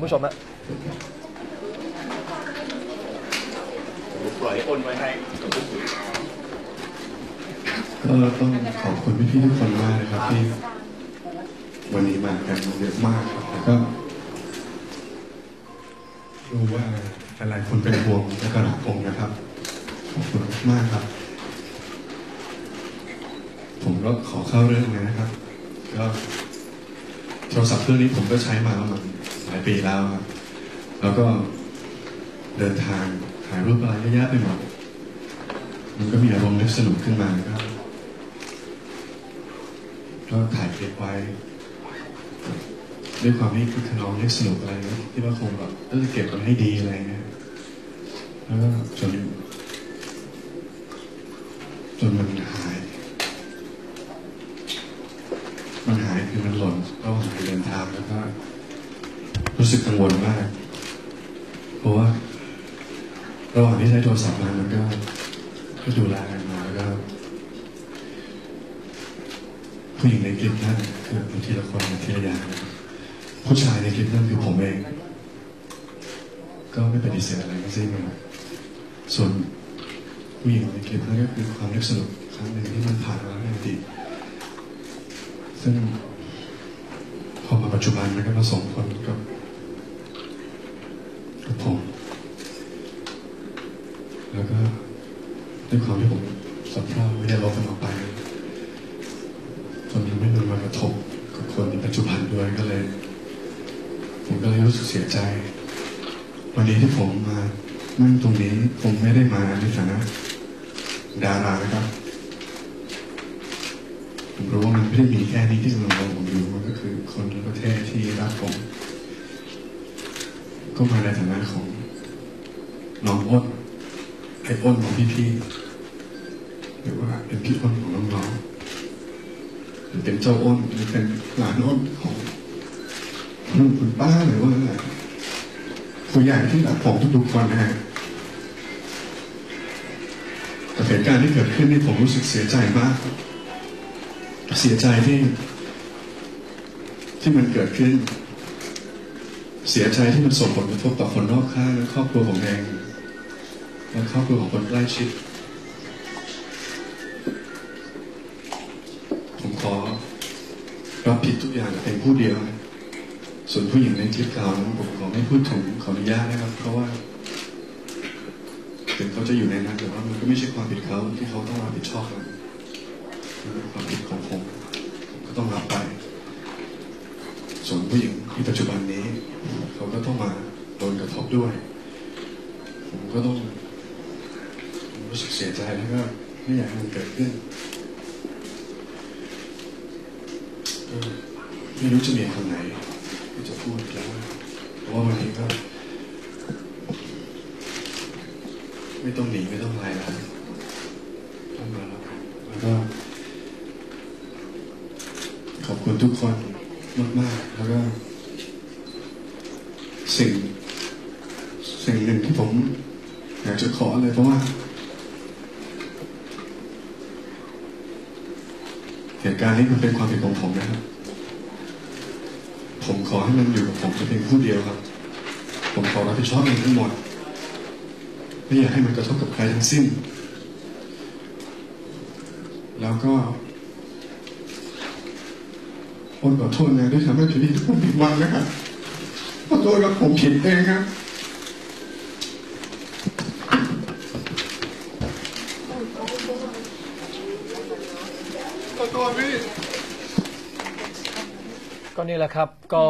คุณผู้ชมฮะปล่อยให้อ้นไว้ให้ก็ต้องขอบคุณพี่ๆทุกคนมากนะครับที่วันนี้มากันเยอะมากครับแล้วก็รู้ว่าหลายๆคนเป็นห่วงและก็รักผมนะครับขอบคุณมากครับ ผมก็ขอเข้าเรื่องเลยนะครับ ก็โทรศัพท์เครื่องนี้ผมก็ใช้มาประมาณ หลายปีแล้วครับ แล้วก็เดินทางถ่ายรูปอะไรเยอะแยะไปหมด มันก็มีอารมณ์นึกสนุกขึ้นมาก็ก็ถ่ายคลิปไว้ ด้วยความที่คือขนองนึกสนุกอะไรนะที่ว่าคงแบบเออเก็บมันให้ดีอะไรเงี้ยแล้วก็จนจนมันหาย มันหายคือมันหล่นระหว่างการเดินทางแล้วก็ รู้ สึกกังวลมากเพราะว่าระหว่างที่ใช้โทรศัพท์มามันก็ก็ดูแลกันมาแล้วก็ผู้หญิงในคลิปนั่นคือทีละคนทีละอย่างนะครับผู้ชายในคลิปนั่นคือผมเอง ก็ไม่ปฏิเสธอะไรทั้งสิ้นนะครับส่วนผู้หญิงในคลิปนั่นก็คือความนึกสนุกครั้งหนึ่งที่มันผ่านมาในอดีตซึ่งพอมาปัจจุบันมันก็มาส่งผลกับกับผม แล้วก็ด้วยความที่ผมสับเพร่าไม่ได้ลบมันออกไปจนทำให้มันมากระทบกับคนในปัจจุบันด้วยก็เลย ผมก็เลยรู้สึกเสียใจ วันนี้ที่ผมมานั่งตรงนี้ผมไม่ได้มาในฐานะดารานะครับ ผมรู้ว่ามันไม่ได้มีแค่นี้ที่กำลังมองผมอยู่มันก็คือคนประเทศที่รักผม ก็มาในฐานะของน้องอ้น ไอ้อ้นของพี่ๆหรือว่าเป็นพี่อ้นของน้องๆหรือเป็นเจ้าอ้นหรือเป็นหลานอ้นของลูกคุณป้าหรือว่าอะไรผู้ใหญ่ที่รักผมทุกๆคนนะฮะแต่เหตุการณ์ที่เกิดขึ้นนี่ผมรู้สึกเสียใจมาก เสียใจที่ ที่มันเกิดขึ้น เสียใจที่มันส่งผลกระทบต่อคนรอบข้างและครอบครัวผมเอง และครอบครัวของคนใกล้ชิด ผมขอรับผิดทุกอย่างเป็นผู้เดียว ส่วนผู้หญิงในคลิปเก่านั้นผมขอไม่พูดถึงขออนุญาตนะครับ เพราะว่า ถึงเขาจะอยู่ในนั้นแต่ว่ามันก็ไม่ใช่ความผิดเขาที่เขาต้องรับผิดชอบมันเป็นความผิดของผมผมก็ต้องรับไป ส่วนผู้หญิงที่ปัจจุบันนี้ เขาก็ต้องมาโดนกระทบด้วย ผมก็ต้อง รู้สึกเสียใจแล้วก็ไม่อยากให้มันเกิดขึ้นไม่รู้จะมีคำไหนที่จะพูดแล้วเพราะว่าวันนี้ก็ ไม่ต้องหนีไม่ต้องอะไรแล้วต้องมาแล้วแล้วก็ ขอบคุณทุกคนมากๆแล้วก็ สิ่ง สิ่งหนึ่งที่ผมอยากจะขอเลยเพราะว่า เหตุการณ์นี้มันเป็นความผิดของผมนะครับ ผมขอให้มันอยู่กับผมเพียงผู้เดียวครับ ผมขอรับผิดชอบเองทั้งหมด ไม่อยากให้มันกระทบกับใครทั้งสิ้น แล้วก็คนขอโทษนะที่ทำให้พี่ทุกคนผิดหวังนะครับขอโทษกับผมผิดเองครับ ขอโทษพี่ ก็นี่แหละครับก็